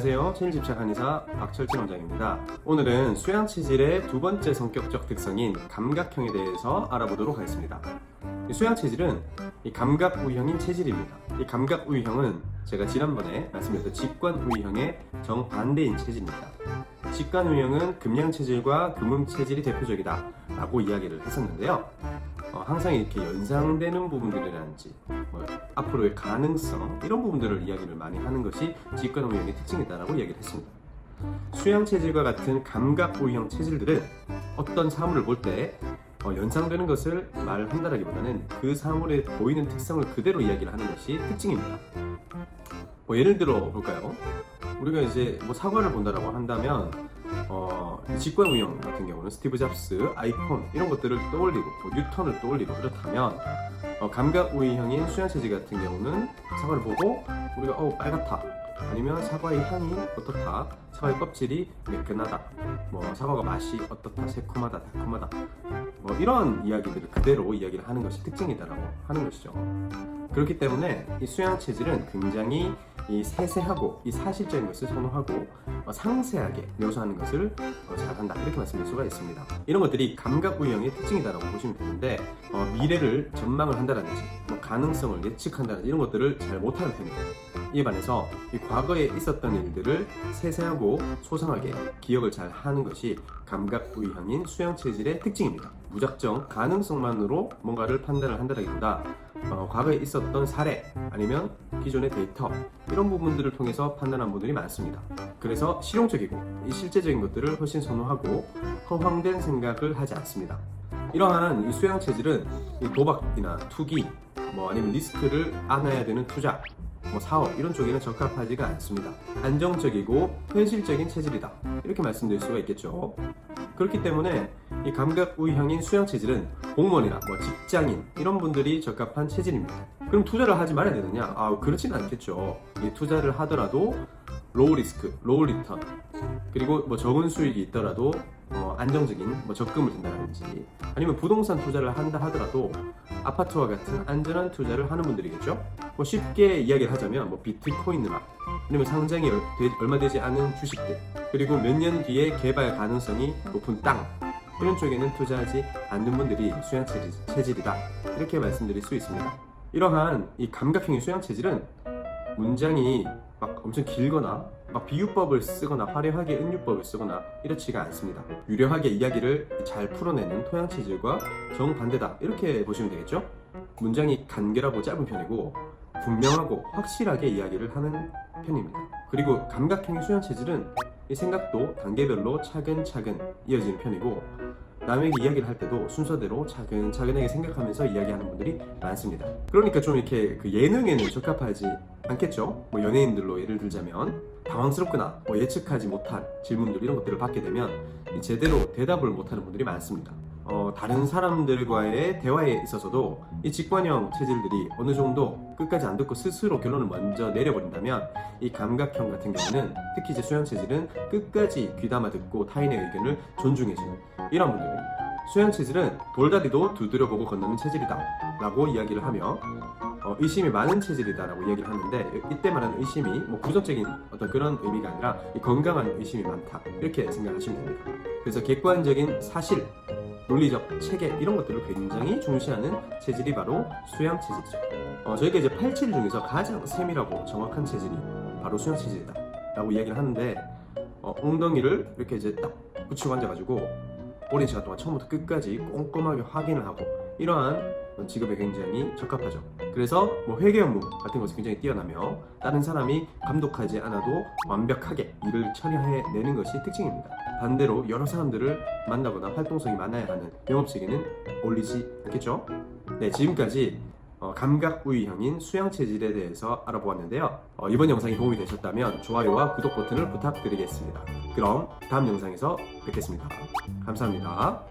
안녕하세요. 체질집착 한의사 박철진 원장입니다. 오늘은 수양 체질의 두 번째 성격적 특성인 감각형에 대해서 알아보도록 하겠습니다. 이 수양 체질은 이 감각 우위형인 체질입니다. 이 감각 우위형은 제가 지난번에 말씀드렸던 직관 우위형의 정반대인 체질입니다. 직관 우위형은 금양 체질과 금음 체질이 대표적이다라고 이야기를 했었는데요. 어, 항상 이렇게 연상되는 부분들이라든지 뭐 앞으로의 가능성 이런 부분들을 이야기를 많이 하는 것이 직관 우위형의 특징이다라고 이야기를 했습니다. 수양 체질과 같은 감각 우위형 체질들은 어떤 사물을 볼때 어, 연상되는 것을 말한다라기보다는 그 사물에 보이는 특성을 그대로 이야기를 하는 것이 특징입니다. 뭐 예를 들어 볼까요? 우리가 이제 뭐 사과를 본다라고 한다면 어, 직관 우형 같은 경우는 스티브 잡스, 아이폰 이런 것들을 떠올리고 또 뉴턴을 떠올리고 그렇다면 어, 감각 우위형인 수양 체질 같은 경우는 사과를 보고 우리가 어 빨갛다. 아니면 사과의 향이 어떻다? 사과의 껍질이 매끈하다. 뭐 사과가 맛이 어떻다? 새콤하다 달콤하다 뭐 이런 이야기들을 그대로 이야기를 하는 것이 특징이다라고 하는 것이죠. 그렇기 때문에 이 수양 체질은 굉장히 이 세세하고 이 사실적인 것을 선호하고 어, 상세하게 묘사하는 것을 어, 잘한다 이렇게 말씀드릴 수가 있습니다. 이런 것들이 감각 우형의 특징이다라고 보시면 되는데 어, 미래를 전망을 한다든지 뭐 가능성을 예측한다든지 이런 것들을 잘 못하는 편이에요. 이에 반해서 이 과거에 있었던 일들을 세세하고 소상하게 기억을 잘 하는 것이 감각 우형인 수양 체질의 특징입니다. 무작정 가능성만으로 뭔가를 판단을 한다기보다 어, 과거에 있었던 사례 아니면 기존의 데이터 이런 부분들을 통해서 판단한 분들이 많습니다. 그래서 실용적이고 이 실제적인 것들을 훨씬 선호하고 허황된 생각을 하지 않습니다. 이러한 이 수양 체질은 이 도박이나 투기 뭐 아니면 리스크를 안아야 되는 투자 뭐 사업 이런 쪽에는 적합하지가 않습니다. 안정적이고 현실적인 체질이다 이렇게 말씀드릴 수가 있겠죠. 그렇기 때문에 이 감각 우위형인 수양 체질은 공무원이나 뭐 직장인 이런 분들이 적합한 체질입니다. 그럼 투자를 하지 말아야 되느냐? 아 그렇지는 않겠죠. 이 투자를 하더라도 로우 리스크, 로우 리턴 그리고 뭐 적은 수익이 있더라도 어, 안정적인 뭐 적금을 든다든지 아니면 부동산 투자를 한다 하더라도 아파트와 같은 안전한 투자를 하는 분들이겠죠. 뭐 쉽게 이야기를 하자면 뭐 비트코인이나 아니면 상장이 얼마 되지 않은 주식들 그리고 몇 년 뒤에 개발 가능성이 높은 땅 이런 쪽에는 투자하지 않는 분들이 수양 체질, 체질이다 이렇게 말씀드릴 수 있습니다. 이러한 이 감각형의 수양 체질은 문장이 막 엄청 길거나 막 비유법을 쓰거나 화려하게 은유법을 쓰거나 이렇지가 않습니다. 유려하게 이야기를 잘 풀어내는 토양 체질과 정반대다 이렇게 보시면 되겠죠? 문장이 간결하고 짧은 편이고 분명하고 확실하게 이야기를 하는 편입니다. 그리고 감각형의 수양 체질은 이 생각도 단계별로 차근차근 이어지는 편이고 남에게 이야기를 할 때도 순서대로 차근차근하게 생각하면서 이야기하는 분들이 많습니다. 그러니까 좀 이렇게 그 예능에는 적합하지 않겠죠? 뭐 연예인들로 예를 들자면 당황스럽거나 뭐 예측하지 못한 질문들 이런 것들을 받게 되면 이 제대로 대답을 못하는 분들이 많습니다. 어, 다른 사람들과의 대화에 있어서도 이 직관형 체질들이 어느 정도 끝까지 안 듣고 스스로 결론을 먼저 내려버린다면 이 감각형 같은 경우는 특히 이제 수양 체질은 끝까지 귀담아 듣고 타인의 의견을 존중해주는 이런 분들입니다. 수양 체질은 돌다리도 두드려보고 건너는 체질이다 라고 이야기를 하며 어, 의심이 많은 체질이다라고 이야기를 하는데 이때 말하는 의심이 뭐 부정적인 어떤 그런 의미가 아니라 이 건강한 의심이 많다 이렇게 생각하시면 됩니다. 그래서 객관적인 사실, 논리적 체계 이런 것들을 굉장히 중시하는 체질이 바로 수양 체질이죠. 어, 저희가 이제 8체질 중에서 가장 세밀하고 정확한 체질이 바로 수양 체질이다 라고 이야기를 하는데 어, 엉덩이를 이렇게 이제 딱 붙이고 앉아가지고 오랜 시간 동안 처음부터 끝까지 꼼꼼하게 확인을 하고 이러한 직업에 굉장히 적합하죠. 그래서 뭐 회계 업무 같은 것이 굉장히 뛰어나며 다른 사람이 감독하지 않아도 완벽하게 일을 처리해 내는 것이 특징입니다. 반대로 여러 사람들을 만나거나 활동성이 많아야 하는 영업직에는 어울리지 않겠죠? 네, 지금까지 어, 감각 우위형인 수양 체질에 대해서 알아보았는데요. 어, 이번 영상이 도움이 되셨다면 좋아요와 구독 버튼을 부탁드리겠습니다. 그럼 다음 영상에서 뵙겠습니다. 감사합니다.